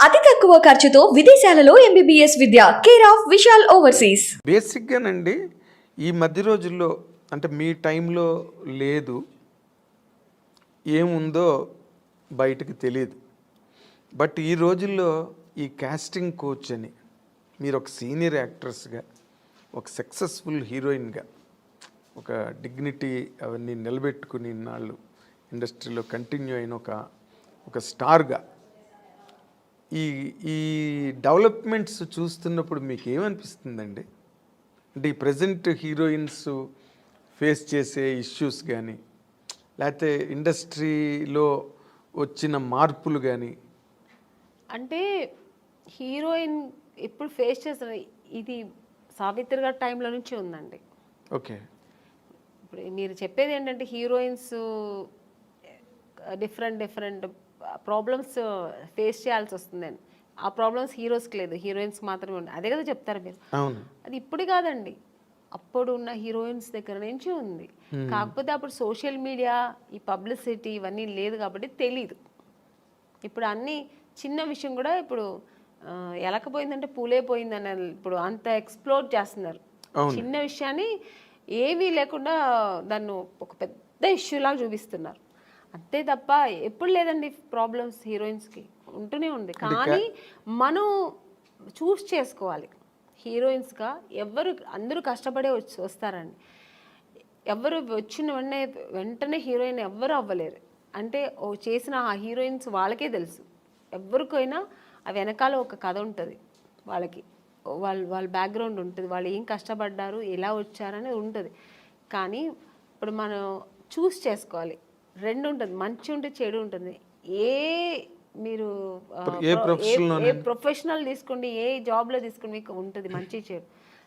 అతి తక్కువ ఖర్చుతో విదేశాలలో ఎంబీబీఎస్ విద్య కేర్ ఆఫ్ విశాల్ ఓవర్సీస్ బేసిక్గానండి ఈ మధ్య రోజుల్లో అంటే మీ టైంలో లేదు ఏముందో బయటకు తెలియదు బట్ ఈ రోజుల్లో ఈ కాస్టింగ్ కోచ్ అని మీరు ఒక సీనియర్ యాక్ట్రెస్గా ఒక సక్సెస్ఫుల్ హీరోయిన్గా ఒక డిగ్నిటీ అవన్నీ నిలబెట్టుకుని ఇన్నాళ్ళు ఇండస్ట్రీలో కంటిన్యూ అయిన ఒక ఒక స్టార్గా ఈ ఈ డెవలప్మెంట్స్ చూస్తున్నప్పుడు మీకు ఏమనిపిస్తుందండి అంటే ఈ ప్రజెంట్ హీరోయిన్స్ ఫేస్ చేసే ఇష్యూస్ కానీ లేకపోతే ఇండస్ట్రీలో వచ్చిన మార్పులు కానీ అంటే హీరోయిన్ ఇప్పుడు ఫేస్ చేసిన ఇది సావిత్రి గారి టైంలో నుంచి ఉందండి. ఓకే. ఇప్పుడు మీరు చెప్పేది ఏంటంటే heroines different different problems face చేయాల్సి వస్తుందని ఆ ప్రాబ్లమ్స్ హీరోస్కి లేదు. హీరోయిన్స్ మాత్రమే ఉన్నాయి అదే కదా చెప్తారు మీరు. అది ఇప్పుడు కాదండి. అప్పుడు ఉన్న హీరోయిన్స్ దగ్గర నుంచి ఉంది. కాకపోతే అప్పుడు సోషల్ మీడియా ఈ పబ్లిసిటీ ఇవన్నీ లేదు కాబట్టి తెలీదు. ఇప్పుడు అన్ని చిన్న విషయం కూడా ఇప్పుడు ఎలకపోయిందంటే పూలే పోయిందని ఇప్పుడు అంత ఎక్స్ప్లోర్ చేస్తున్నారు. చిన్న విషయాన్ని ఏమీ లేకుండా దాన్ని ఒక పెద్ద ఇష్యూ లాగా చూపిస్తున్నారు. అంతే తప్ప ఎప్పుడు లేదండి ప్రాబ్లమ్స్ హీరోయిన్స్కి ఉంటూనే ఉంది. కానీ మనం చూస్ చేసుకోవాలి. హీరోయిన్స్గా ఎవరు అందరూ కష్టపడే వచ్చి వస్తారండి. ఎవరు వచ్చిన వెంటనే వెంటనే హీరోయిన్ ఎవ్వరు అవ్వలేరు. అంటే ఓ చేసిన ఆ హీరోయిన్స్ వాళ్ళకే తెలుసు. ఎవరికైనా ఆ వెనకాల ఒక కథ ఉంటుంది వాళ్ళకి. వాళ్ళ వాళ్ళ బ్యాక్గ్రౌండ్ ఉంటుంది. వాళ్ళు ఏం కష్టపడ్డారు ఎలా వచ్చారనేది ఉంటుంది. కానీ ఇప్పుడు మనం చూస్ చేసుకోవాలి. రెండు ఉంటుంది మంచి ఉంటుంది చెడు ఉంటుంది ఏ మీరు ఏ ప్రొఫెషనల్ తీసుకోండి ఏ జాబ్లో తీసుకోండి మీకు ఉంటుంది మంచి చెడు.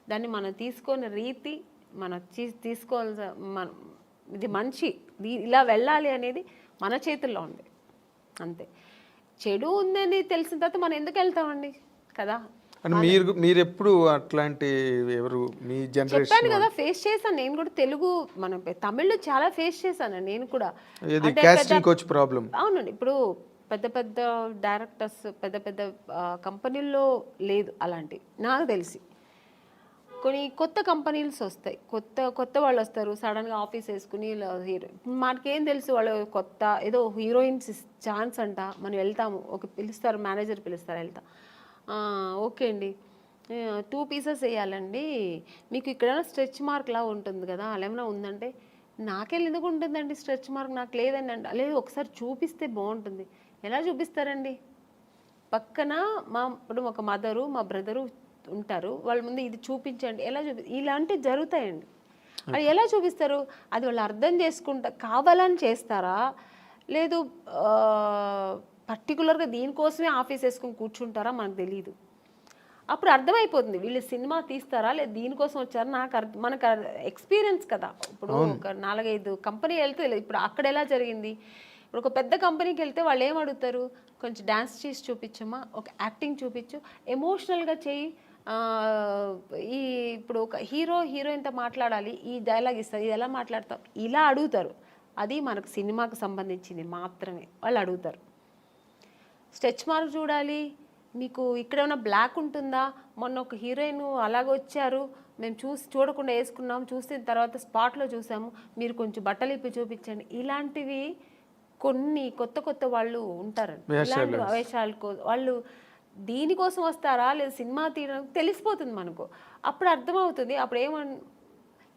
దాన్ని మనం తీసుకునే రీతి మనం తీసుకోవాల్సిన మన ఇది మంచి ఇలా వెళ్ళాలి అనేది మన చేతుల్లో ఉంది. అంతే. చెడు ఉందని తెలిసిన తర్వాత మనం ఎందుకు వెళ్తామండి? కదా? అంటే మీరు మీరు ఎప్పుడు అట్లాంటి ఎవరు మీ జనరేషన్ చెప్పాను కదా ఫేస్ చేశాను. నేను కూడా తెలుగు మన తమిళ్ళో చాలా ఫేస్ చేశాను నేను కూడా. అంటే కాస్టింగ్ కోచ్ ప్రాబ్లం అవునండి. ఇప్పుడు పెద్ద పెద్ద డైరెక్టర్స్ పెద్ద పెద్ద కంపెనీల్లో లేదు అలాంటి నాకు తెలిసి. కొన్ని కొత్త కంపెనీస్ వస్తాయి. కొత్త కొత్త వాళ్ళు వస్తారు. సడన్గా ఆఫీస్ వేసుకుని హీరో మనకేం తెలుసు వాళ్ళు కొత్త ఏదో హీరోయిన్స్ ఛాన్స్ అంట. మనం వెళ్తాము. ఒక పిలుస్తారు మేనేజర్ పిలుస్తారు వెళ్తా. "ఆ, ఓకే అండి. టూ పీసెస్ వేయాలండి. మీకు ఇక్కడ స్ట్రెచ్ మార్క్ లా ఉంటుంది కదా అలా ఏమైనా ఉందంటే నాకెళ్ళి ఎందుకు ఉంటుందండి స్ట్రెచ్ మార్క్? నాకు లేదండి అంటే. లేదు ఒకసారి చూపిస్తే బాగుంటుంది. ఎలా చూపిస్తారండి? పక్కన మా ఇప్పుడు ఒక మదరు మా బ్రదరు ఉంటారు. వాళ్ళ ముందు ఇది చూపించండి. ఎలా చూపి ఇలాంటివి జరుగుతాయండి. అది ఎలా చూపిస్తారు? అది వాళ్ళు అర్థం చేసుకుంటా కావాలని చేస్తారా? లేదు పర్టికులర్గా దీనికోసమే ఆఫీస్ వేసుకొని కూర్చుంటారా మనకు తెలియదు అప్పుడు అర్థమైపోతుంది వీళ్ళు సినిమా తీస్తారా లేదా దీనికోసం వచ్చారా నాకు అర్థం మనకు ఎక్స్పీరియన్స్ కదా. ఇప్పుడు ఒక నాలుగైదు కంపెనీ వెళ్తే ఇప్పుడు అక్కడ ఎలా జరిగింది? ఇప్పుడు ఒక పెద్ద కంపెనీకి వెళ్తే వాళ్ళు ఏం అడుగుతారు? కొంచెం డ్యాన్స్ చేసి చూపించమ్మా ఒక యాక్టింగ్ చూపించు. ఎమోషనల్గా చేయి. ఈ ఇప్పుడు ఒక హీరో హీరోయిన్తో మాట్లాడాలి. ఈ డైలాగ్ ఇస్తారు ఇది ఎలా మాట్లాడతాం ఇలా అడుగుతారు. అది మనకు సినిమాకు సంబంధించింది మాత్రమే. వాళ్ళు అడుగుతారు. స్ట్రెచ్ మార్క్ చూడాలి. మీకు ఇక్కడ ఏమైనా బ్లాక్ ఉంటుందా? మొన్న ఒక హీరోయిన్ అలాగ వచ్చారు. మేము చూసి చూడకుండా వేసుకున్నాం. చూసిన తర్వాత స్పాట్లో చూసాము. మీరు కొంచెం బట్టలు ఇప్పి చూపించండి. ఇలాంటివి కొన్ని కొత్త కొత్త వాళ్ళు ఉంటారండి ఇలాంటి వేషాలు వాళ్ళు దీనికోసం వస్తారా? లేదా సినిమా తీయడానికి తెలిసిపోతుంది మనకు. అప్పుడు అర్థమవుతుంది. అప్పుడు ఏమన్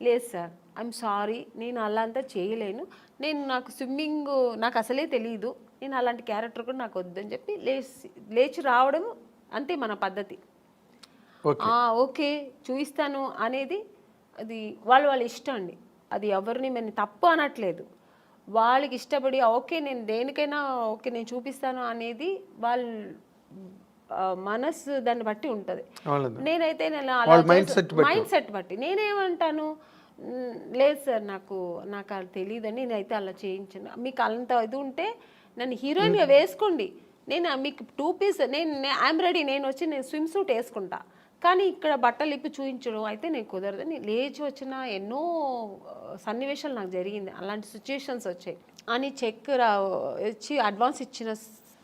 లేదు సార్ ఐఎమ్ సారీ నేను అలా అంతా చేయలేను. నేను నాకు స్విమ్మింగ్ నాకు అసలే తెలియదు నేను అలాంటి క్యారెక్టర్ కూడా నాకు వద్దని చెప్పి లేచి లేచి రావడం అంతే మన పద్ధతి. ఓకే. ఆ, ఓకే చూపిస్తాను అనేది అది వాళ్ళ వాళ్ళ ఇష్టం అండి. అది ఎవరిని మేము తప్పు అనట్లేదు. వాళ్ళకి ఇష్టపడి ఓకే నేను దేనికైనా ఓకే నేను చూపిస్తాను అనేది వాళ్ళ మనస్సు దాన్ని బట్టి ఉంటుంది. నేనైతే. మైండ్ సెట్ బట్టి. నేనేమంటాను? "మ్, లేదు సార్ నాకు నాకు అది తెలియదని నేనైతే అలా చేయించను. మీకు అంత ఇది ఉంటే నన్ను హీరోయిన్గా వేసుకోండి. నేను మీకు టూ పీస్ నేను ఐఎమ్ రెడీ నేను వచ్చి నేను స్విమ్ సూట్ వేసుకుంటా. కానీ ఇక్కడ బట్టలు ఇప్పి చూపించడం అయితే నేను కుదరదని లేచి వచ్చిన ఎన్నో సన్నివేశాలు నాకు జరిగింది. అలాంటి సిచ్యుయేషన్స్ వచ్చాయి. అని చెక్ రా వచ్చి అడ్వాన్స్ ఇచ్చిన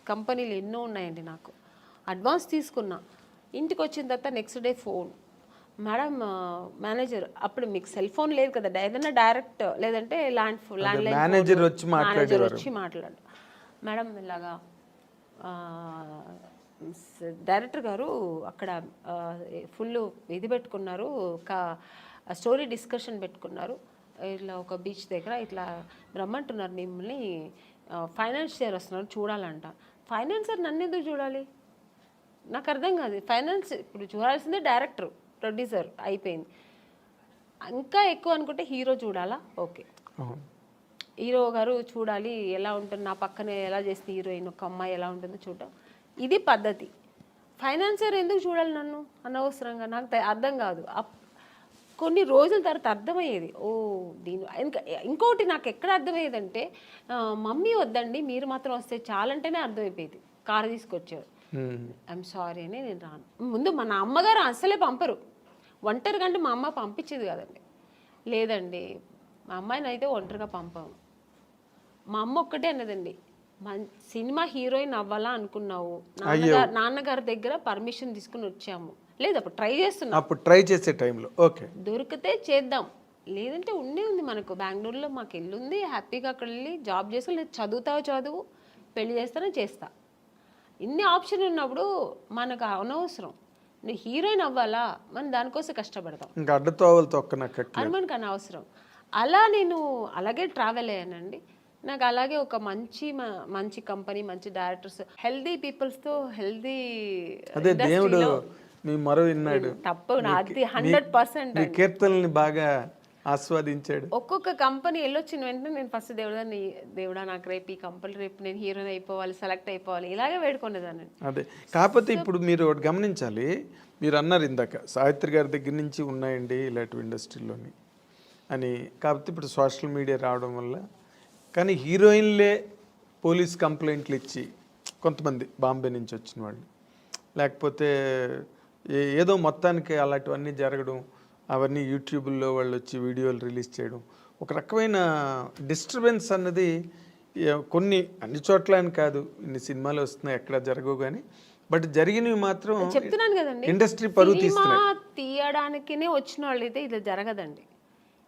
కంపెనీలు ఎన్నో ఉన్నాయండి నాకు. అడ్వాన్స్ తీసుకున్నా. ఇంటికి వచ్చిన తర్వాత next day phone. Madam manager అప్పుడు మీకు సెల్ ఫోన్ లేదు కదా. ఏదైనా డైరెక్ట్ లేదంటే ల్యాండ్ ల్యాండ్ మేనేజర్ వచ్చి మాట్లాడు మేడం ఇలాగా డైరెక్టర్ గారు అక్కడ ఫుల్ ఇది పెట్టుకున్నారు ఒక స్టోరీ డిస్కషన్ పెట్టుకున్నారు. ఇట్లా ఒక బీచ్ దగ్గర ఇట్లా రమ్మంటున్నారు మిమ్మల్ని ఫైనాన్షియర్ వస్తున్నారు చూడాలంట. ఫైనాన్సర్ నన్ను ఎందుకు చూడాలి? నాకు అర్థం కాదు. ఫైనాన్స్ ఇప్పుడు చూడాల్సిందే డైరెక్టర్ ప్రొడ్యూసర్ అయిపోయింది. ఇంకా ఎక్కువ అనుకుంటే హీరో చూడాలా? ఓకే. హీరో గారు చూడాలి ఎలా ఉంటుంది నా పక్కనే ఎలా చేస్తుంది హీరోయిన్ ఒక అమ్మాయి ఎలా ఉంటుందో చూడటం ఇది పద్ధతి. ఫైనాన్సర్ ఎందుకు చూడాలి నన్ను? అనవసరంగా నాకు అర్థం కాదు. కొన్ని రోజుల తర్వాత అర్థమయ్యేది. ఓ దీని ఇంకా ఇంకోటి నాకు ఎక్కడ అర్థమయ్యేదంటే మమ్మీ వద్దండి మీరు మాత్రం వస్తే చాలంటేనే అర్థమైపోయేది. కారు తీసుకొచ్చారు. ఉమ్. ఐఎమ్ సారీ అని నేను రాను. ముందు మన అమ్మగారు అస్సలే పంపరు. ఒంటరిగా అంటే మా అమ్మ పంపించేది కదండి. లేదండి మా అమ్మాయిని అయితే ఒంటరిగా పంపాము మా అమ్మ ఒక్కటే అన్నదండి. సినిమా హీరోయిన్ అవ్వాలా అనుకున్నావు. నాన్నగారు నాన్నగారి దగ్గర పర్మిషన్ తీసుకుని వచ్చాము. లేదు అప్పుడు ట్రై చేస్తున్నాం. అప్పుడు ట్రై చేసే టైంలో. ఓకే. దొరికితే చేద్దాం. లేదంటే ఉండే ఉంది మనకు. బెంగళూరులో మాకు ఉంది హ్యాపీగా అక్కడ వెళ్ళి జాబ్ చేసి లేదు చదువుతావు చదువు? పెళ్ళి చేస్తానో చేస్తా. ఇన్ని ఆప్షన్ ఉన్నప్పుడు మనకు అనవసరం. నువ్వు హీరోయిన్ అవ్వాలా? మనం దానికోసం కష్టపడతాం. ఇంకా అడ్డతోవలు తొక్కనక్క అని మనకు అనవసరం అలా నేను అలాగే ట్రావెల్ అయ్యానండి. నాకు అలాగే ఒక మంచి మంచి కంపెనీ మంచి డైరెక్టర్స్ హెల్దీ పీపుల్స్తో హెల్దీ అదే దేవుడు మరో విన్నాడు. తప్పు నాది హండ్రెడ్ పర్సెంట్ కీర్తనల్ని బాగా ఆస్వాదించాడు. ఒక్కొక్క కంపెనీ వెళ్ళొచ్చిన వెంటనే నేను ఫస్ట్ దేవుడా నీ దేవుడా నాకు రేపు ఈ కంపెనీ రేపు నేను హీరోయిన్ అయిపోవాలి సెలెక్ట్ అయిపోవాలి ఇలాగే వేడుకునేదాన్ని. అదే. కాకపోతే ఇప్పుడు మీరు ఒకటి గమనించాలి మీరు అన్నారు ఇందాక సావిత్రి గారి దగ్గర నుంచి ఉన్నాయండి ఇలాంటి ఇండస్ట్రీలోని అని. కాకపోతే ఇప్పుడు సోషల్ మీడియా రావడం వల్ల కానీ హీరోయిన్లే పోలీస్ కంప్లైంట్లు ఇచ్చి కొంతమంది బాంబే నుంచి వచ్చిన వాళ్ళు. లేకపోతే ఏ- ఏదో మొత్తానికి అలాంటివన్నీ జరగడం అవన్నీ యూట్యూబ్లో వాళ్ళు వచ్చి వీడియోలు రిలీజ్ చేయడం. ఒక రకమైన డిస్టర్బెన్స్ అన్నది కొన్ని అన్ని చోట్ల అని కాదు ఇన్ని సినిమాలు వస్తున్నాయి ఎక్కడ జరగవు కానీ బట్ జరిగినవి మాత్రం చెప్తున్నాను కదండి ఇండస్ట్రీ పరువు తీయడానికినే వచ్చిన వాళ్ళు అయితే ఇది జరగదండి.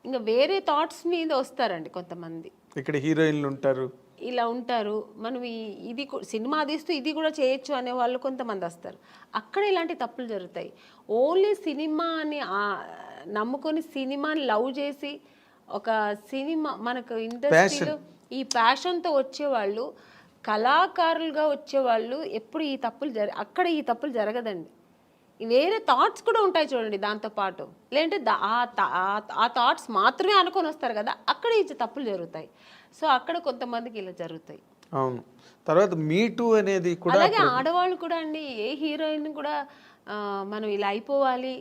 ఇంకా వేరే థాట్స్ మీద వస్తారండి కొంతమంది. ఇక్కడ హీరోయిన్లు ఉంటారు. ఇలా ఉంటారు. మనం ఇది సినిమా తీస్తూ ఇది కూడా చేయొచ్చు అనే వాళ్ళు కొంతమంది వస్తారు. అక్కడ ఇలాంటి తప్పులు జరుగుతాయి. ఓన్లీ సినిమాని ఆ- నమ్ముకొని సినిమాని లవ్ చేసి ఒక సినిమా మనకు ఇండస్ట్రీలో ఈ ప్యాషన్తో వచ్చేవాళ్ళు కళాకారులుగా వచ్చేవాళ్ళు ఎప్పుడు ఈ తప్పులు జర అక్కడ ఈ తప్పులు జరగదండి. వేరే థాట్స్ కూడా ఉంటాయి చూడండి దాంతో పాటు. లేదంటే ఆ థాట్స్ మాత్రమే అనుకొని వస్తారు కదా అక్కడ ఈ తప్పులు జరుగుతాయి. సో అక్కడ కొంతమందికి ఇలా జరుగుతాయి. అవును. తర్వాత మీటు అనేది కూడా అలాగే ఆడవాళ్ళు కూడా అండి ఏ హీరోయిన్ కూడా మనం ఇలా అయిపోవాలి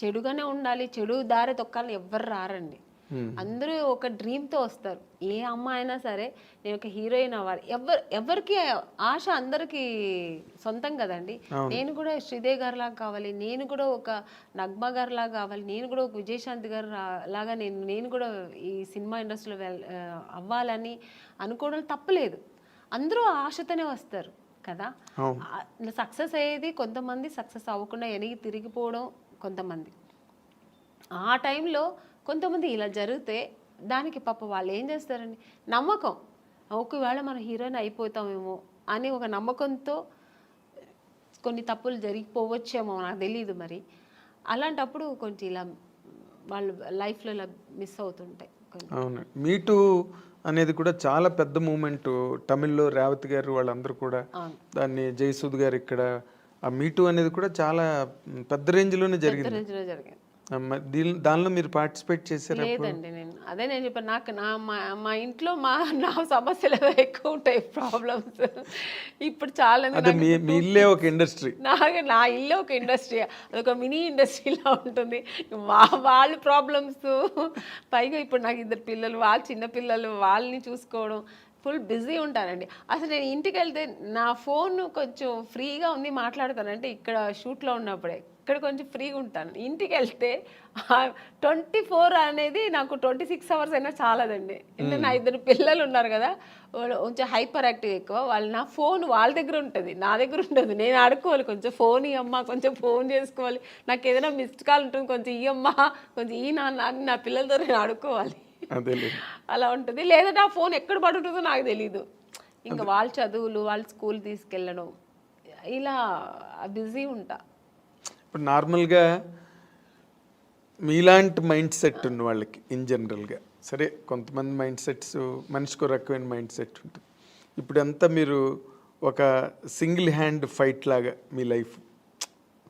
చెడుగానే ఉండాలి చెడు దారి తొక్కాలని ఎవ్వరు రారండి. అందరూ ఒక డ్రీమ్తో వస్తారు. ఏ అమ్మాయి అయినా సరే నేను ఒక హీరోయిన్ అవ్వాలి. ఎవరు ఎవరికి ఆశ అందరికీ సొంతం కదండి. నేను కూడా శ్రీదేవి గారి లాగా కావాలి. నేను కూడా ఒక నగ్మ గారి లాగా కావాలి. నేను కూడా ఒక విజయశాంతి గారు లాగా నేను నేను కూడా ఈ సినిమా ఇండస్ట్రీలో అవ్వాలని అనుకోవడం తప్పలేదు. అందరూ ఆశతోనే వస్తారు కదా. సక్సెస్ అయ్యేది కొంతమంది సక్సెస్ అవ్వకుండా వెనక్కి తిరిగిపోవడం కొంతమంది. ఆ టైంలో కొంతమంది ఇలా జరిగితే దానికి పాప వాళ్ళు ఏం చేస్తారండి? నమ్మకం. ఒకవేళ మనం హీరోయిన్ అయిపోతామేమో అని ఒక నమ్మకంతో కొన్ని తప్పులు జరిగిపోవచ్చేమో నాకు తెలియదు మరి. అలాంటప్పుడు కొంచెం ఇలా వాళ్ళు లైఫ్లో ఇలా మిస్ అవుతుంటాయి అవును. మీటు అనేది కూడా చాలా పెద్ద మూమెంట్. తమిళ్ళో రేవతి గారు వాళ్ళందరూ కూడా. దాన్ని జయసూద్ గారు ఇక్కడ ఆ మీటు అనేది కూడా చాలా పెద్ద రేంజ్లోనే జరిగింది. మ- దీని దానిలో మీరు పార్టిసిపేట్ చేశారా లేదండి నేను. అదే నేను చెప్పాను నాకు నా మా మా ఇంట్లో మా నా సమస్యలు ఎక్కువ ఉంటాయి ప్రాబ్లమ్స్ ఇప్పుడు చాలా మీ మీ ఇల్లే ఒక ఇండస్ట్రీ నాకు నా ఇల్లు ఒక ఇండస్ట్రీ అదొక మినీ ఇండస్ట్రీలా ఉంటుంది. వా వాళ్ళ ప్రాబ్లమ్స్ పైగా ఇప్పుడు నాకు ఇద్దరు పిల్లలు వాళ్ళు చిన్న పిల్లలు వాళ్ళని చూసుకోవడం. ఫుల్ బిజీ ఉంటానండి అసలు నేను ఇంటికి వెళ్తే నా ఫోన్ కొంచెం ఫ్రీగా ఉంది మాట్లాడతానంటే ఇక్కడ షూట్లో ఉన్నప్పుడే. ఇక్కడ కొంచెం ఫ్రీగా ఉంటాను. ఇంటికి వెళ్తే ట్వంటీ ఫోర్ అనేది నాకు ట్వంటీ సిక్స్ అవర్స్ అయినా చాలదండి. ఎందుకంటే నా ఇద్దరు పిల్లలు ఉన్నారు కదా వాళ్ళు కొంచెం హైపర్ యాక్టివ్ ఎక్కువ. వాళ్ళు నా ఫోన్ వాళ్ళ దగ్గర ఉంటుంది నా దగ్గర ఉండదు. నేను ఆడుకోవాలి కొంచెం ఫోన్ ఇయ్యమ్మా కొంచెం ఫోన్ చేసుకోవాలి. నాకు ఏదైనా మిస్డ్ కాల్ ఉంటుంది కొంచెం ఇయ్యమ్మా కొంచెం ఈ నాన్న అని నా పిల్లలతో నేను ఆడుకోవాలి. అలా ఉంటుంది. లేదంటే ఆ ఫోన్ ఎక్కడ పడుతుందో నాకు తెలీదు. ఇంకా వాళ్ళ చదువులు వాళ్ళ స్కూల్ తీసుకెళ్ళడం ఇలా బిజీ ఉంటా. ఇప్పుడు నార్మల్గా మీలాంటి మైండ్ సెట్ ఉన్న వాళ్ళకి ఇన్ జనరల్గా. సరే కొంతమంది మైండ్ సెట్స్ మనిషికి రకమైన మైండ్ సెట్ ఉంటుంది. ఇప్పుడు అంతా మీరు ఒక సింగిల్ హ్యాండ్ ఫైట్ లాగా మీ లైఫ్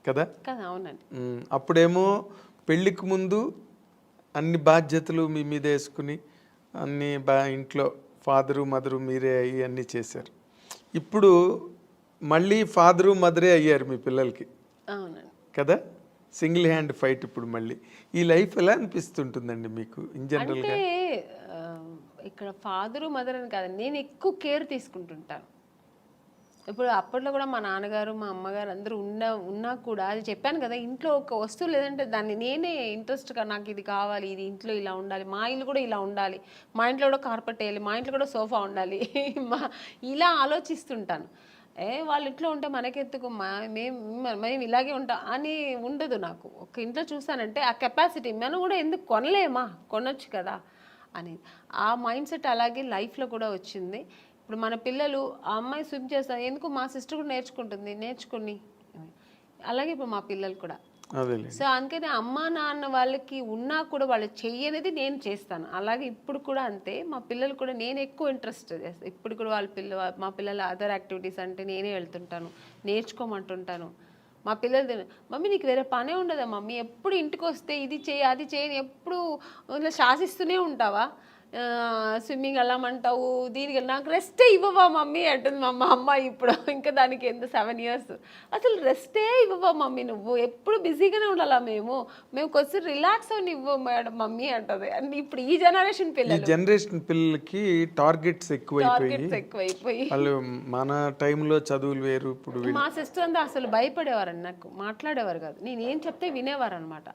కదా? అవునండి. అప్పుడేమో పెళ్ళికి ముందు అన్ని బాధ్యతలు మీ మీద వేసుకుని అన్ని బా ఇంట్లో ఫాదరు మదరు మీరే అయ్యి అన్నీ చేశారు. ఇప్పుడు మళ్ళీ ఫాదరు మదరే అయ్యారు మీ పిల్లలకి. అవునండి. కదా? సింగిల్ హ్యాండ్ ఫైట్ ఇప్పుడు మళ్ళీ. ఈ లైఫ్ ఎలా అనిపిస్తుంటుందండి మీకు ఇన్ జనరల్గా? ఇక్కడ ఫాదరు మదర్ అని కాదు నేను ఎక్కువ కేర్ తీసుకుంటుంటాను. ఇప్పుడు అప్పట్లో కూడా మా నాన్నగారు మా అమ్మగారు అందరూ ఉన్న ఉన్నా కూడా అది చెప్పాను కదా ఇంట్లో ఒక వస్తువు లేదంటే దాన్ని నేనే ఇంట్రెస్ట్గా నాకు ఇది కావాలి ఇది ఇంట్లో ఇలా ఉండాలి మా ఇల్లు కూడా ఇలా ఉండాలి మా ఇంట్లో కూడా కార్పెట్ వేయాలి మా ఇంట్లో కూడా సోఫా ఉండాలి మా ఇలా ఆలోచిస్తుంటాను. ఏ వాళ్ళు ఇట్లా ఉంటే మనకెత్తుకు మా మేము మేము ఇలాగే ఉంటాం అని ఉండదు నాకు. ఒక ఇంట్లో చూసానంటే ఆ కెపాసిటీ మనం కూడా ఎందుకు కొనలేమా? కొనొచ్చు కదా? అని. ఆ మైండ్ సెట్ అలాగే లైఫ్లో కూడా వచ్చింది. ఇప్పుడు మన పిల్లలు ఆ అమ్మాయి స్విమ్ చేస్తారు ఎందుకు మా సిస్టర్ కూడా నేర్చుకుంటుంది? నేర్చుకుని. అలాగే ఇప్పుడు మా పిల్లలు కూడా. సో అందుకని అమ్మా నాన్న వాళ్ళకి ఉన్నా కూడా వాళ్ళు చెయ్యనిది నేను చేస్తాను. అలాగే ఇప్పుడు కూడా అంతే. మా పిల్లలు కూడా నేను ఎక్కువ ఇంట్రెస్ట్ ఇప్పుడు కూడా వాళ్ళ పిల్ల మా పిల్లల అదర్ యాక్టివిటీస్ అంటే నేనే వెళ్తుంటాను. నేర్చుకోమంటుంటాను. మా పిల్లలు తిన- మమ్మీ నీకు వేరే పనే ఉండదా? మమ్మీ ఎప్పుడు ఇంటికి వస్తే ఇది చేయి అది చేయని ఎప్పుడు శాసిస్తూనే ఉంటావా? స్విమ్మింగ్ వెళ్ళమంటావు దీనికి నాకు రెస్టే ఇవ్వవా మమ్మీ అంటుంది మా అమ్మ ఇప్పుడు. ఇంకా దానికి ఎంత సెవెన్ ఇయర్స్ అసలు రెస్టే ఇవ్వవా మమ్మీ నువ్వు? ఎప్పుడు బిజీగానే ఉండాలా మేము? మేము కొంచెం రిలాక్స్ అని ఇవ్వ మేడం మమ్మీ అంటది. అండ్ ఇప్పుడు ఈ జనరేషన్ పిల్లలు. జనరేషన్ పిల్లలకి టార్గెట్స్ ఎక్కువైపోయి టార్గెట్స్ ఎక్కువైపోయి. వాళ్ళు మన టైంలో చదువులు వేరు ఇప్పుడు మా సిస్టర్ అంతా అసలు భయపడేవారండి నాకు మాట్లాడేవారు కాదు. నేను ఏం చెప్తే వినేవారు అనమాట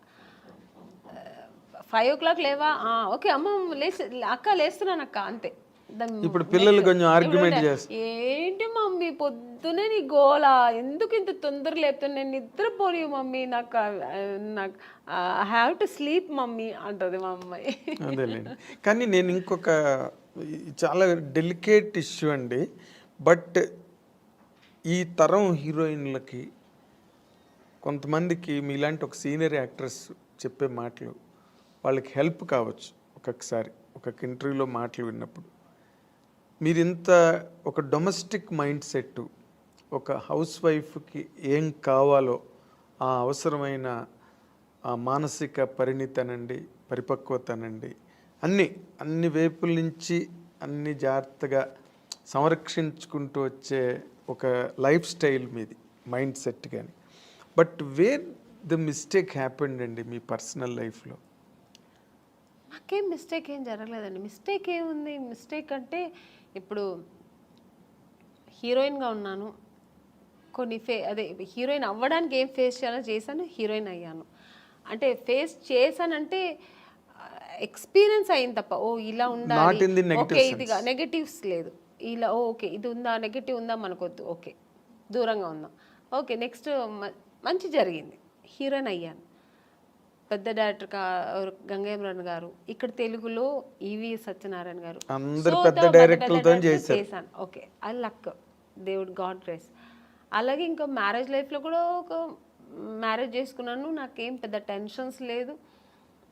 ఫైవ్ ఓ క్లాక్ లేవా? ఓకే అమ్మ లేచి అక్క లేస్తున్నాను అక్క అంతే ఇప్పుడు పిల్లలు. కొంచెం ఆర్గ్యుమెంట్ చేస్తారు ఏంటి మమ్మీ పొద్దునే నీ గోల? ఎందుకు ఇంత తొందర లేపుతున్నా నేను నిద్రపోని మమ్మీ నాకు నాకు I have to sleep mummy అంటది మా అమ్మాయి. అదేలేండి. కానీ నేను ఇంకొక చాలా డెలికేట్ ఇష్యూ అండి. బట్ ఈ తరం హీరోయిన్లకి కొంతమందికి మీలాంటి ఒక సీనియర్ యాక్ట్రెస్ చెప్పే మాటలు వాళ్ళకి హెల్ప్ కావచ్చు ఒక్కొక్కసారి. ఒక్కొక్క ఇంటర్వ్యూలో మాటలు విన్నప్పుడు. మీరు ఇంత ఒక డొమెస్టిక్ మైండ్ సెట్ ఒక హౌస్ వైఫ్కి ఏం కావాలో ఆ అవసరమైన ఆ మానసిక పరిణితనండి పరిపక్వతనండి అన్ని అన్ని వైపుల నుంచి అన్ని జాగ్రత్తగా సంరక్షించుకుంటూ వచ్చే ఒక లైఫ్ స్టైల్ మీది మైండ్ సెట్ కానీ but where the mistake happened అండి మీ పర్సనల్ లైఫ్లో? నాకేం మిస్టేక్ ఏం జరగలేదండి. మిస్టేక్ ఏముంది? మిస్టేక్ అంటే ఇప్పుడు హీరోయిన్గా ఉన్నాను. కొన్ని ఫే అదే హీరోయిన్ అవ్వడానికి ఏం ఫేస్ చేయాలో చేశాను హీరోయిన్ అయ్యాను. అంటే ఫేస్ చేశానంటే ఎక్స్పీరియన్స్ అయింది తప్ప ఓ ఇలా ఉండాలి. ఓకే ఇదిగా నెగటివ్స్ లేదు. ఇలా ఓకే ఇది ఉందా నెగటివ్ ఉందా మనకొద్దు ఓకే దూరంగా ఉందాం. ఓకే నెక్స్ట్ మంచి జరిగింది. హీరోయిన్ అయ్యాను. పెద్ద డైరెక్టర్ గంగేమ్రన్ గారు ఇక్కడ తెలుగులో ఈవి సత్యనారాయణ గారు. అందరు పెద్ద డైరెక్టర్లతో. చేశాను. ఓకే అది లక్ దేవుడ్ గాడ్ గ్రేస్. అలాగే ఇంకా మ్యారేజ్ లైఫ్లో కూడా ఒక మ్యారేజ్ చేసుకున్నాను. నాకేం పెద్ద టెన్షన్స్ లేదు.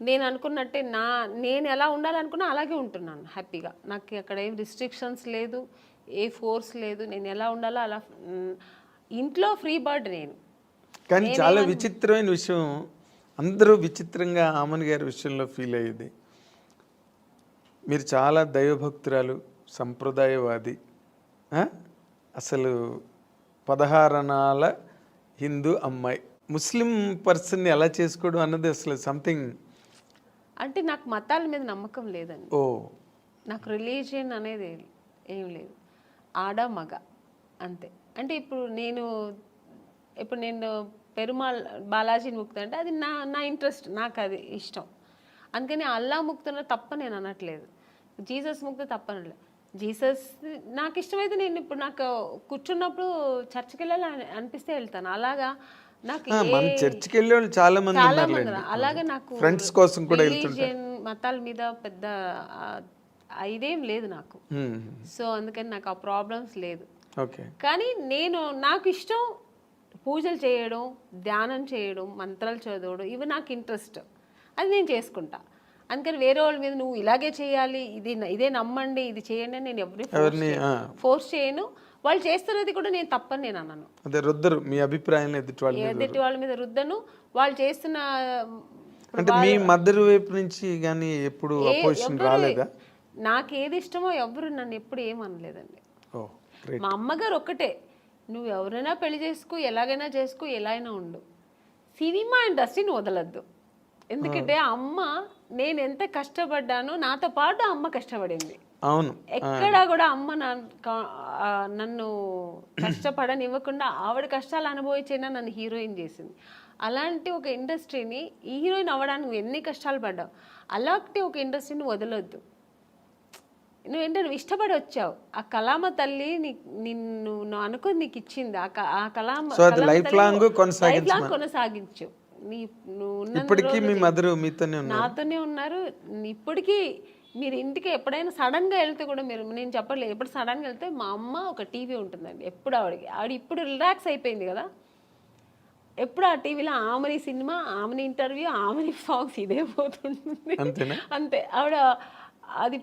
నేను అనుకున్నట్టే నా నేను ఎలా ఉండాలనుకున్నా అలాగే ఉంటున్నాను హ్యాపీగా. నాకు అక్కడ ఏం రిస్ట్రిక్షన్స్ లేదు ఏ ఫోర్స్ లేదు. నేను ఎలా ఉండాలో అలా ఇంట్లో ఫ్రీ బర్డ్ నేను. కానీ చాలా విచిత్రమైన విషయం. అందరూ విచిత్రంగా ఆమన్ గారి విషయంలో ఫీల్ అయ్యేది. మీరు చాలా దైవభక్తురాలు సంప్రదాయవాది? అసలు పదహారణాల హిందూ అమ్మాయి. ముస్లిం పర్సన్ని ఎలా చేసుకోవడం అన్నది అసలు సంథింగ్. అంటే నాకు మతాల మీద నమ్మకం లేదండి. ఓ. నాకు రిలీజియన్ అనేది ఏం లేదు. ఆడ మగ అంతే. అంటే ఇప్పుడు నేను ఇప్పుడు నేను పెరుమాల్ బాలాజీని ముక్తా అంటే అది నా నా ఇంట్రెస్ట్ నాకు అది ఇష్టం. అందుకని అల్లా ముక్తున్న తప్ప నేను అనట్లేదు. జీసస్ ముక్త తప్ప అనట్లేదు జీసస్ నాకు ఇష్టమైతే నేను ఇప్పుడు నాకు కూర్చున్నప్పుడు చర్చికి వెళ్ళాలి అని- అనిపిస్తే వెళ్తాను. అలాగా నాకు మన చర్చికి వెళ్ళే వాళ్ళు చాలా మంది. అలాగే నాకు ఫ్రెండ్స్ కోసం కూడా రిలీజియన్ మతాల మీద పెద్ద ఇదేం లేదు నాకు. సో అందుకని నాకు ఆ ప్రాబ్లమ్స్ లేదు. కానీ నేను నాకు ఇష్టం పూజలు చేయడం ధ్యానం చేయడం మంత్రాలు చదవడం ఇవి నాకు ఇంట్రెస్ట్. అది నేను చేసుకుంటా. అందుకని వేరే వాళ్ళ మీద నువ్వు ఇలాగే చేయాలి ఇది ఇదే నమ్మండి ఇది చేయండి అని నేను ఎవరిని ఆ, ఫోర్స్ చేయను. వాళ్ళు చేస్తున్నది కూడా నేను తప్పని నేను అన్నాను అదే రుద్దరు మీ అభిప్రాయం ఎదుటి వాళ్ళ మీద ఎదుటి వాళ్ళ మీద రుద్దను. వాళ్ళు చేస్తున్న అంటే మీ మదర్ వైపు నుంచి కానీ ఎప్పుడు అపోజిషన్ ఎవరు- రాలేదా? నాకు ఏది ఇష్టమో ఎవరు నన్ను ఎప్పుడు ఏమనలేదండి. మా అమ్మగారు ఒక్కటే. నువ్వు ఎవరైనా పెళ్ళి చేసుకో ఎలాగైనా చేసుకో ఎలా అయినా ఉండు. సినిమా ఇండస్ట్రీని వదలద్దు. ఎందుకంటే అమ్మ నేను ఎంత కష్టపడ్డానో నాతో పాటు అమ్మ కష్టపడింది. అవును. ఎక్కడా కూడా అమ్మ నన్ను కష్టపడనివ్వకుండా ఆవిడ కష్టాలు అనుభవించైనా నన్ను హీరోయిన్ చేసింది. అలాంటి ఒక ఇండస్ట్రీని హీరోయిన్ అవ్వడానికి నువ్వు ఎన్ని కష్టాలు పడ్డావు? అలాంటి ఒక ఇండస్ట్రీని వదలొద్దు. నువ్వు ఏంటంటే నువ్వు ఇష్టపడి వచ్చావు. ఆ కళామ తల్లి నీ- నిన్ను నువ్వు అనుకుని నీకు ఇచ్చింది. ఆ క- ఆ కళామ So అది కళామ life తల్లి long నువ్వు కొనసాగించమా? life long కొనసాగించు. నీ నువ్వు ఇప్పటికీ మీ మదర్ మీతోనే నాతోనే ఉన్నారు. ఇప్పటికీ మీరు ఇంటికి ఎప్పుడైనా సడన్గా వెళ్తే కూడా మీరు నేను చెప్పట్లేదు. ఎప్పుడు సడన్గా వెళ్తే మా అమ్మ ఒక టీవీ ఉంటుందండి. ఎప్పుడు ఆవిడకి ఆవిడ ఇప్పుడు రిలాక్స్ అయిపోయింది కదా. ఎప్పుడు ఆ టీవీలో ఆమెని సినిమా ఆమెని ఇంటర్వ్యూ ఆమెని సాంగ్స్ ఇదే పోతుంటుంది. అంతేనా? అంతే. ఆవిడ అది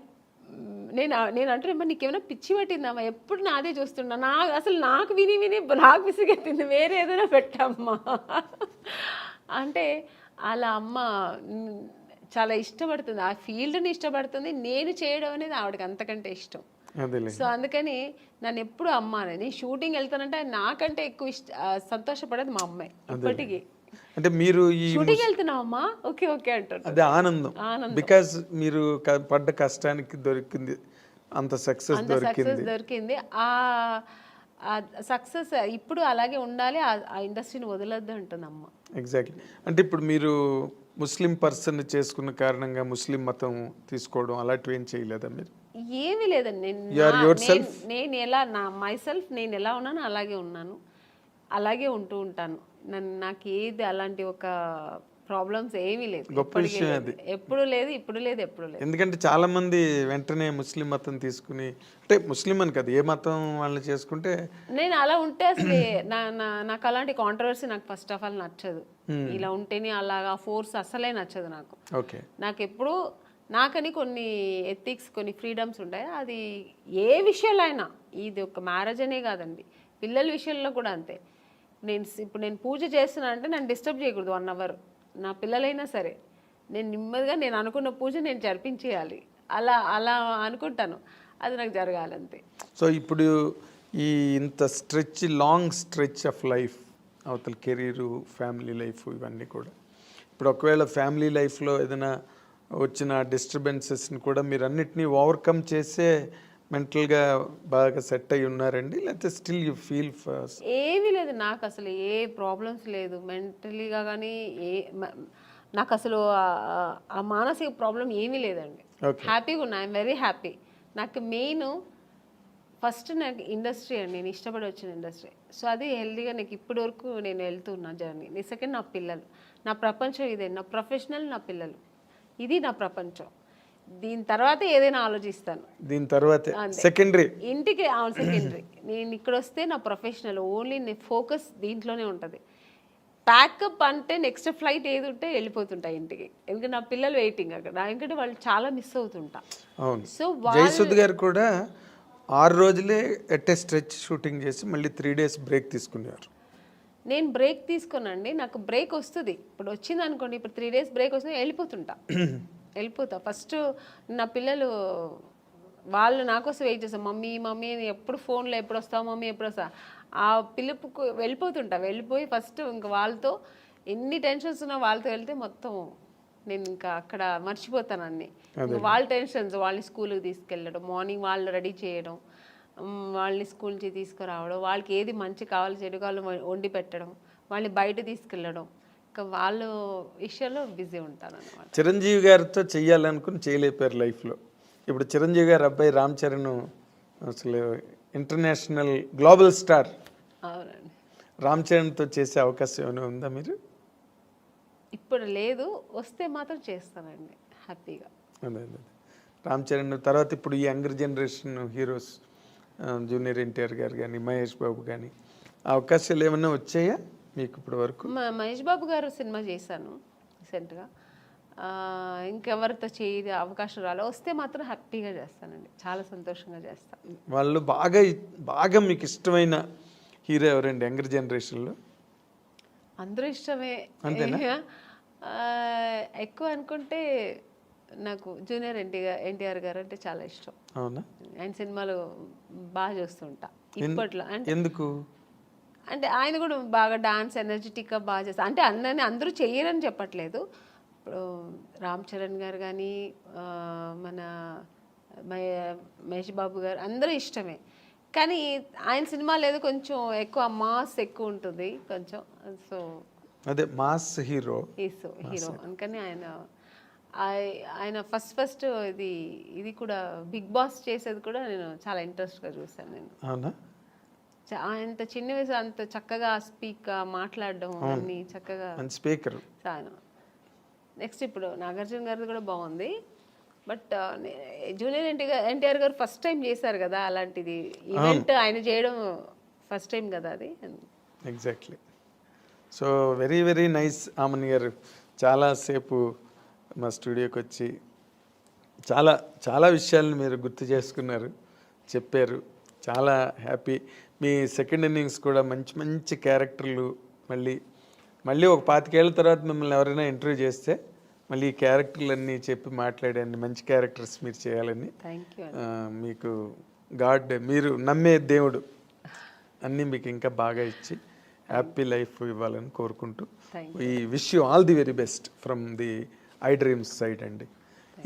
నేను నేను అంటే మరి నీకేమైనా పిచ్చి పట్టిందమ్మా? ఎప్పుడు నాదే చూస్తున్నా నా అసలు నాకు విని విని నాకు విసిగెత్తింది. వేరే ఏదైనా పెట్టమ్మా. అంటే అలా అమ్మ చాలా ఇష్టపడుతుంది. ఆ ఫీల్డ్ని ఇష్టపడుతుంది. నేను చేయడం అనేది ఆవిడకి అంతకంటే ఇష్టం. సో అందుకని నన్ను ఎప్పుడు అమ్మ నేను షూటింగ్ వెళ్తానంటే నాకంటే ఎక్కువ ఇష్ట సంతోషపడేది మా అమ్మాయి ఇప్పటికీ. అంటే మీరు ఈ షూటింగ్ వెళ్తున్నావు అమ్మా ఓకే ఓకే అంటారు. అదే ఆనందం. బికాజ్ మీరు పడ్డ కష్టానికి దొరికింది. అంత సక్సెస్ దొరికింది. దొరికింది. ఆ సక్సెస్ ఇప్పుడు అలాగే ఉండాలి ఆ- ఇండస్ట్రీని వదలొద్దు అంటుంది అమ్మ ఎగ్జాక్ట్లీ అంటే ఇప్పుడు మీరు ముస్లిం పర్సన్ చేసుకున్న కారణంగా ముస్లిం మతం తీసుకోవడం అలాంటివి ఏం చేయలేదా మీరు? ఏమీ లేదండి. నేను ఎలా నా మై సెల్ఫ్ నేను ఎలా ఉన్నానో అలాగే ఉన్నాను. అలాగే ఉంటూ ఉంటాను. నన్ను నాకు ఏది అలాంటి ఒక ప్రాబ్లమ్స్ ఏమీ లేదు. గొప్ప విషయం లేదు. ఎప్పుడు లేదు ఇప్పుడు లేదు ఎప్పుడు లేదు. ఎందుకంటే చాలా మంది వెంటనే ముస్లిం మతం తీసుకుని అంటే ముస్లిం అని కాదు ఏ మతం వాళ్ళు చేసుకుంటే నేను అలా ఉంటే అసలు నాకు అలాంటి కాంట్రవర్సీ నాకు ఫస్ట్ ఆఫ్ ఆల్ నచ్చదు. ఇలా ఉంటేనే అలాగా ఫోర్స్ అసలే నచ్చదు నాకు. ఓకే. నాకు ఎప్పుడు నాకని కొన్ని ఎథిక్స్ కొన్ని ఫ్రీడమ్స్ ఉంటాయి. అది ఏ విషయంలో అయినా ఇది ఒక మ్యారేజ్ అనే కాదండి. పిల్లల విషయంలో కూడా అంతే. నేను ఇప్పుడు నేను పూజ చేస్తున్నా అంటే నన్ను డిస్టర్బ్ చేయకూడదు వన్ అవర్ నా పిల్లలైనా సరే. నేను నెమ్మదిగా నేను అనుకున్న పూజ నేను జరిపించేయాలి. అలా అలా అనుకుంటాను. అది నాకు జరగాలంతే. సో ఇప్పుడు ఈ ఇంత stretch long stretch of life అవతల కెరీరు ఫ్యామిలీ లైఫ్ ఇవన్నీ కూడా. ఇప్పుడు ఒకవేళ ఫ్యామిలీ లైఫ్లో ఏదైనా వచ్చిన డిస్టర్బెన్సెస్ని కూడా మీరు అన్నిటినీ ఓవర్కమ్ చేసే మెంటల్గా బాగా సెట్ అయి ఉన్నారండి? లేకపోతే స్టిల్ యూ ఫీల్ ఫస్ట్? ఏమీ లేదు. నాకు అసలు ఏ ప్రాబ్లమ్స్ లేదు. మెంటలీగా కానీ ఏ నాకు అసలు ఆ- మానసిక ప్రాబ్లం ఏమీ లేదండి. హ్యాపీగా ఉన్నా. I'm very happy. నాకు మెయిన్ ఫస్ట్ నాకు ఇండస్ట్రీ అండి. నేను ఇష్టపడి వచ్చిన ఇండస్ట్రీ. సో అది హెల్దీగా నాకు ఇప్పటి వరకు నేను వెళ్తున్నా జర్నీ. సెకండ్ నా పిల్లలు. నా ప్రపంచం ఇదే. నా ప్రొఫెషనల్ నా పిల్లలు. ఇది నా ప్రపంచం. దీని తర్వాత ఏదైనా ఆలోచిస్తాను. దీని తర్వాతే. సెకండరీ ఇంటికి అవును సెకండరీ నేను ఇక్కడ వస్తే నా ప్రొఫెషనల్ ఓన్లీ ఫోకస్ దీంట్లోనే ఉంటుంది. ప్యాకప్ అంటే నెక్స్ట్ ఫ్లైట్ ఏది ఉంటే వెళ్ళిపోతుంటా ఇంటికి. ఎందుకంటే నా పిల్లలు వెయిటింగ్ అక్కడ. ఎందుకంటే వాళ్ళు చాలా మిస్ అవుతుంటా. అవును. సో జయసుద్ గారు కూడా ఆరు రోజులే ఎట్టే స్ట్రెచ్ షూటింగ్ చేసి మళ్ళీ త్రీ డేస్ బ్రేక్ తీసుకునేవారు. నేను బ్రేక్ తీసుకోనండి. నాకు బ్రేక్ వస్తుంది. ఇప్పుడు వచ్చింది అనుకోండి ఇప్పుడు త్రీ డేస్ బ్రేక్ వస్తుంది వెళ్ళిపోతుంటా. వెళ్ళిపోతా. ఫస్ట్ నా పిల్లలు వాళ్ళు నా కోసం వెయిట్ చేస్తారు. మమ్మీ మమ్మీ ఎప్పుడు ఫోన్లో ఎప్పుడు వస్తావు మమ్మీ ఎప్పుడు వస్తా? ఆ పిలుపుకు వెళ్ళిపోతుంటా. వెళ్ళిపోయి ఫస్ట్ ఇంకా వాళ్ళతో ఎన్ని టెన్షన్స్ ఉన్నా వాళ్ళతో వెళ్తే మొత్తం నేను ఇంకా అక్కడ మర్చిపోతాను అన్ని. వాళ్ళ టెన్షన్స్ వాళ్ళని స్కూల్కి తీసుకెళ్ళడం మార్నింగ్ వాళ్ళు రెడీ చేయడం వాళ్ళని స్కూల్ నుంచి తీసుకురావడం వాళ్ళకి ఏది మంచి కావాలి చెడు కావాలి వండి పెట్టడం వాళ్ళని బయట తీసుకెళ్ళడం. ఇంకా వాళ్ళు విషయంలో బిజీ ఉంటాను అనమాట చిరంజీవి గారితో చెయ్యాలనుకుని చేయలేపారు లైఫ్లో. ఇప్పుడు చిరంజీవి గారి అబ్బాయి రామ్ చరణ్ అసలు ఇంటర్నేషనల్ గ్లోబల్ స్టార్ అవునండి. రామ్ చరణ్తో చేసే అవకాశం ఏమైనా ఉందా మీరు? ఇప్పుడు లేదు వస్తే మాత్రం చేస్తానండి హ్యాపీగా. అదే అదే రామ్ చరణ్ తర్వాత ఇప్పుడు ఈ younger generation heroes junior NTR garu కానీ మహేష్ బాబు కానీ అవకాశాలు ఏమైనా వచ్చాయా? మీకు ఇప్పటి వరకు మ- మహేష్ బాబు గారు సినిమా చేశాను రీసెంట్గా. ఇంకెవరితో చేయ అవకాశం రాలే. వస్తే మాత్రం హ్యాపీగా చేస్తానండి. చాలా సంతోషంగా చేస్తాను వాళ్ళు బాగా బాగా మీకు ఇష్టమైన హీరో ఎవరండి యంగర్ జనరేషన్లో? అందరూ ఇష్టమే. ఎక్కువ అనుకుంటే నాకు జూనియర్ ఎన్టీఆర్ ఎన్టీఆర్ గారు అంటే చాలా ఇష్టం. అవునా? ఆయన సినిమాలు బాగా చూస్తుంటా. ఇప్పట్లో. అంటే ఎందుకు? అంటే ఆయన కూడా బాగా డాన్స్ ఎనర్జెటిక్గా బాగా చేస్తారు అంటే అందరిని అందరూ చెయ్యరని చెప్పట్లేదు. ఇప్పుడు రామ్ చరణ్ గారు కానీ మన మహే- మహేష్ బాబు గారు అందరూ ఇష్టమే. కానీ ఆయన సినిమాలు ఏదో కొంచెం ఎక్కువ మాస్ ఎక్కువ ఉంటుంది కొంచెం. సో అదే మాస్ హీరో. He's hero. అందుకని ఆయన ఆయ- ఆయన ఫస్ట్ ఫస్ట్ ఇది ఇది కూడా బిగ్ బాస్ చేసేది కూడా నేను చాలా ఇంట్రెస్ట్గా చూసాను నేను. అవునా? అంత చిన్న వయసు అంత చక్కగా స్పీక్ మాట్లాడడం అన్ని చక్కగా స్పీకర్. చాలా. నెక్స్ట్ ఇప్పుడు నాగార్జున గారిది కూడా బాగుంది. బట్ జూనియర్ ఎన్టీఆర్ ఎన్టీఆర్ గారు ఫస్ట్ టైం చేశారు కదా అలాంటిది. ఈవెంట్ ఆయన చేయడం ఫస్ట్ టైం కదా అది. Exactly. So very very nice Aman garu. చాలాసేపు మా స్టూడియోకి వచ్చి చాలా చాలా విషయాలను మీరు గుర్తు చేసుకున్నారు చెప్పారు. చాలా హ్యాపీ. మీ సెకండ్ ఇన్నింగ్స్ కూడా మంచి మంచి క్యారెక్టర్లు మళ్ళీ మళ్ళీ ఒక పాతికేళ్ళ తర్వాత మిమ్మల్ని ఎవరైనా ఇంటర్వ్యూ చేస్తే మళ్ళీ ఈ క్యారెక్టర్లన్నీ చెప్పి మాట్లాడండి మంచి క్యారెక్టర్స్ మీరు చేయాలని. మీకు గాడ్ మీరు నమ్మే దేవుడు అన్నీ మీకు ఇంకా బాగా ఇచ్చి హ్యాపీ లైఫ్ ఇవ్వాలని కోరుకుంటూ ఈ wish you all the very best from the I dreams side అండి.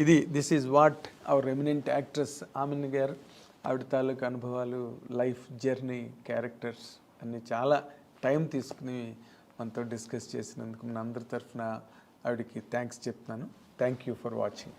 ఇది this is what our eminent actress Amin garu. ఆవిడ తాలూకు అనుభవాలు లైఫ్ జర్నీ క్యారెక్టర్స్ అన్ని చాలా టైం తీసుకుని మనతో డిస్కస్ చేసినందుకు మన అందరి తరఫున ఆవిడకి థ్యాంక్స్ చెప్తున్నాను. Thank you for watching.